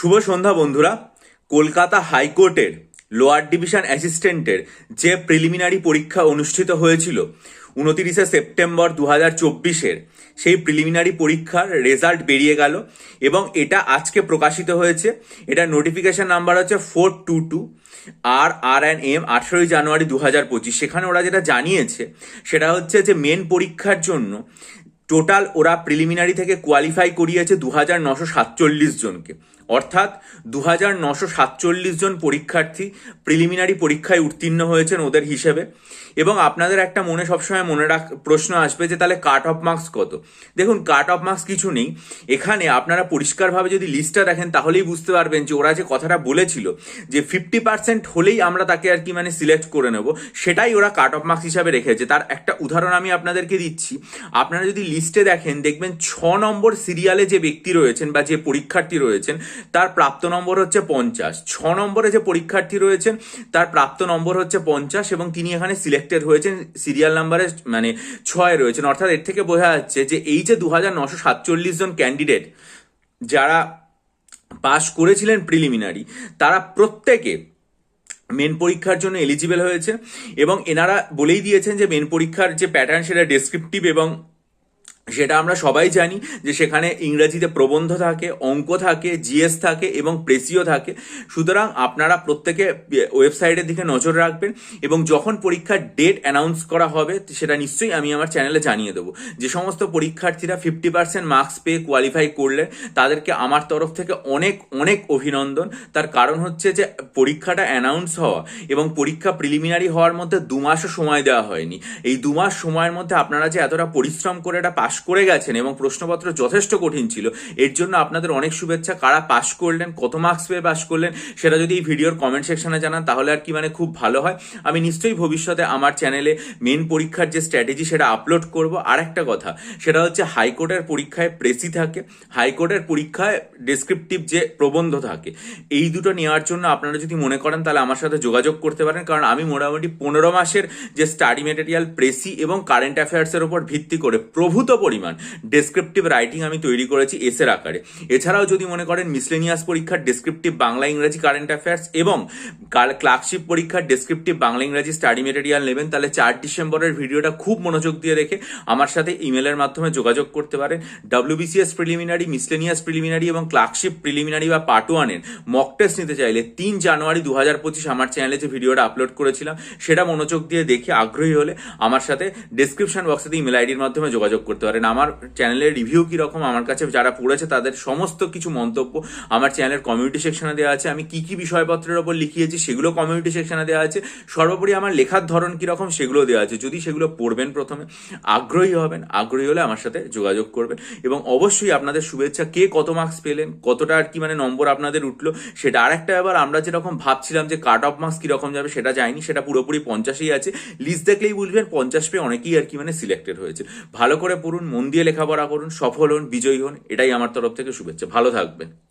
শুভ সন্ধ্যা বন্ধুরা। কলকাতা হাইকোর্টের lower division অ্যাসিস্ট্যান্টের যে প্রিলিমিনারি পরীক্ষা অনুষ্ঠিত হয়েছিল উনতিরিশে সেপ্টেম্বর দু হাজার চব্বিশের, সেই প্রিলিমিনারি পরীক্ষার রেজাল্ট বেরিয়ে গেল এবং এটা আজকে প্রকাশিত হয়েছে। এটা নোটিফিকেশন নাম্বার হচ্ছে four two two, R R and M আঠেরোই জানুয়ারি দু হাজার পঁচিশ। সেখানে ওরা যেটা জানিয়েছে, সেটা হচ্ছে যে মেন পরীক্ষার জন্য টোটাল ওরা প্রিলিমিনারি থেকে কোয়ালিফাই করিয়েছে দু হাজার নশো সাতচল্লিশ জনকে। অর্থাৎ দু হাজার নশো সাতচল্লিশ জন পরীক্ষার্থী প্রিলিমিনারি পরীক্ষায় উত্তীর্ণ হয়েছেন ওদের হিসেবে। এবং আপনাদের একটা মনে সবসময় মনে রাখ, প্রশ্ন আসবে যে তাহলে কাট অফ মার্কস কত? দেখুন, কাট অফ মার্কস কিছু নেই। এখানে আপনারা পরিষ্কারভাবে যদি লিস্টটা দেখেন, তাহলেই বুঝতে পারবেন যে ওরা যে কথাটা বলেছিল, যে ফিফটি পার্সেন্ট হলেই আমরা তাকে আর কি মানে সিলেক্ট করে নেব, সেটাই ওরা কাট অফ মার্কস হিসাবে রেখেছে। তার একটা উদাহরণ আমি আপনাদেরকে দিচ্ছি। আপনারা যদি লিস্টে দেখেন, দেখবেন ছ নম্বর সিরিয়ালে যে ব্যক্তি রয়েছেন বা যে পরীক্ষার্থী রয়েছেন তার প্রাপ্ত নম্বর হচ্ছে পঞ্চাশ। ছ নম্বরে যে পরীক্ষার্থী রয়েছেন, তার প্রাপ্ত নম্বর হচ্ছে পঞ্চাশ এবং তিনি এখানে সিলেক্টেড হয়েছেন সিরিয়াল নাম্বারে মানে ছয় রয়েছেন। অর্থাৎ এর থেকে বোঝা যাচ্ছে যে এই যে দু হাজার নশো সাতচল্লিশ জন ক্যান্ডিডেট যারা পাশ করেছিলেন প্রিলিমিনারি তারা প্রত্যেকে মেন পরীক্ষার জন্য এলিজিবল হয়েছে এবং এনারা বলেই দিয়েছেন যে মেন পরীক্ষার যে প্যাটার্ন সেটা ডেসক্রিপটিভ এবং সেটা আমরা সবাই জানি যে সেখানে ইংরেজিতে প্রবন্ধ থাকে, অঙ্ক থাকে, জিএস থাকে এবং প্রেসিও থাকে। সুতরাং আপনারা প্রত্যেকে ওয়েবসাইটের দিকে নজর রাখবেন এবং যখন পরীক্ষার ডেট অ্যানাউন্স করা হবে, সেটা নিশ্চয়ই আমি আমার চ্যানেলে জানিয়ে দেবো। যে সমস্ত পরীক্ষার্থীরা ফিফটি পার্সেন্ট মার্কস পেয়ে কোয়ালিফাই করলে, তাদেরকে আমার তরফ থেকে অনেক অনেক অভিনন্দন। তার কারণ হচ্ছে যে পরীক্ষাটা অ্যানাউন্স হওয়া এবং পরীক্ষা প্রিলিমিনারি হওয়ার মধ্যে দু মাসও সময় দেওয়া হয়নি। এই দু মাস সময়ের মধ্যে আপনারা যে এতটা পরিশ্রম করে এটা পাশ করে গেছেন এবং প্রশ্নপত্র যথেষ্ট কঠিন ছিল। এর জন্য আপনাদের অনেক শুভেচ্ছা। কারা পাশ করলেন? কত মার্কস পেয়ে পাশ করলেন? সেটা যদি এই ভিডিওর কমেন্ট সেকশনে জানান, তাহলে আর কি মানে খুব ভালো হয়। আমি নিশ্চয়ই ভবিষ্যতে আমার চ্যানেলে মেন পরীক্ষার যে স্ট্র্যাটেজি সেটা আপলোড করব। আর একটা কথা, সেটা হচ্ছে হাইকোর্টের পরীক্ষায় প্রেসি থাকে। হাইকোর্টের পরীক্ষায় ডেসক্রিপটিভ যে প্রবন্ধ থাকে, এই দুটো নেওয়ার জন্য আপনারা যদি মনে করেন, তাহলে আমার সাথে যোগাযোগ করতে পারেন। কারণ আমি মোটামুটি পনেরো মাসের যে স্টাডি মেটেরিয়াল প্রেসি এবং কারেন্ট অ্যাফেয়ার্সের উপর ভিত্তি করে প্রভূত পরিমাণ। ডেসক্রিপটিভ রাইটিং আমি তৈরি করেছি এসের আকারে। এছাড়াও যদি মনে করেন মিসলেনিয়াস পরীক্ষার ডেসক্রিপটিভ বাংলা ইংরাজি কারেন্ট অ্যাফেয়ার্স এবং ক্লার্কশিপ পরীক্ষার ডেসক্রিপটিভ বাংলা ইংরাজি স্টাডি মেটেরিয়াল নেবেন, তাহলে চার ডিসেম্বরের ভিডিওটা খুব মনোযোগ দিয়ে দেখে আমার সাথে ইমেলের মাধ্যমে যোগাযোগ করতে পারেন। ডাব্লিউবিসিএস প্রিলিমিনারি মিসলেনিয়াস প্রিলিমিনারি এবং ক্লার্কশিপ প্রিলিমিনারি বা পার্ট ওয়ানের মক টেস্ট নিতে চাইলে তিন জানুয়ারি দু হাজার পঁচিশ আমার চ্যানেলে যে ভিডিওটা আপলোড করেছিলাম, সেটা মনোযোগ দিয়ে দেখে আগ্রহী হলে আমার সাথে ডিসক্রিপশন বক্সে ইমেল আইডির মাধ্যমে যোগাযোগ করতে আমার চ্যানেলের রিভিউ কীরকম, আমার কাছে যারা পড়েছে তাদের সমস্ত কিছু মন্তব্য, আমার চ্যানেলের কমিউনিটি সেকশনে দেওয়া আছে, আমি কি কি বিষয়পত্রের ওপর লিখিয়েছি সেগুলো কমিউনিটি সেকশনে দেওয়া আছে, সর্বোপরি আমার লেখার ধরন কীরকম সেগুলো দেওয়া আছে, যদি সেগুলো পড়বেন প্রথমে, আগ্রহী হবেন, আগ্রহী হলে আমার সাথে যোগাযোগ করবেন, এবং অবশ্যই আপনাদের শুভেচ্ছা, কে কত মার্কস পেলেন, কতটা আর কি মানে নম্বর আপনাদের উঠল, সেটা আরেকটা এবার আমরা যেরকম ভাবছিলাম যে কাট অফ মার্কস কীরকম যাবে সেটা যায়নি সেটা পুরোপুরি পঞ্চাশেই আছে লিস্ট দেখলেই বুঝবেন, পঞ্চাশ পেয়ে অনেকেই আর কি মানে সিলেক্টেড হয়েছে, ভালো করে পড়ুন মন দিয়ে লেখাপড়া করুন, সফল হন, বিজয়ী হন, এটাই আমার তরফ থেকে শুভেচ্ছা। ভালো থাকবেন।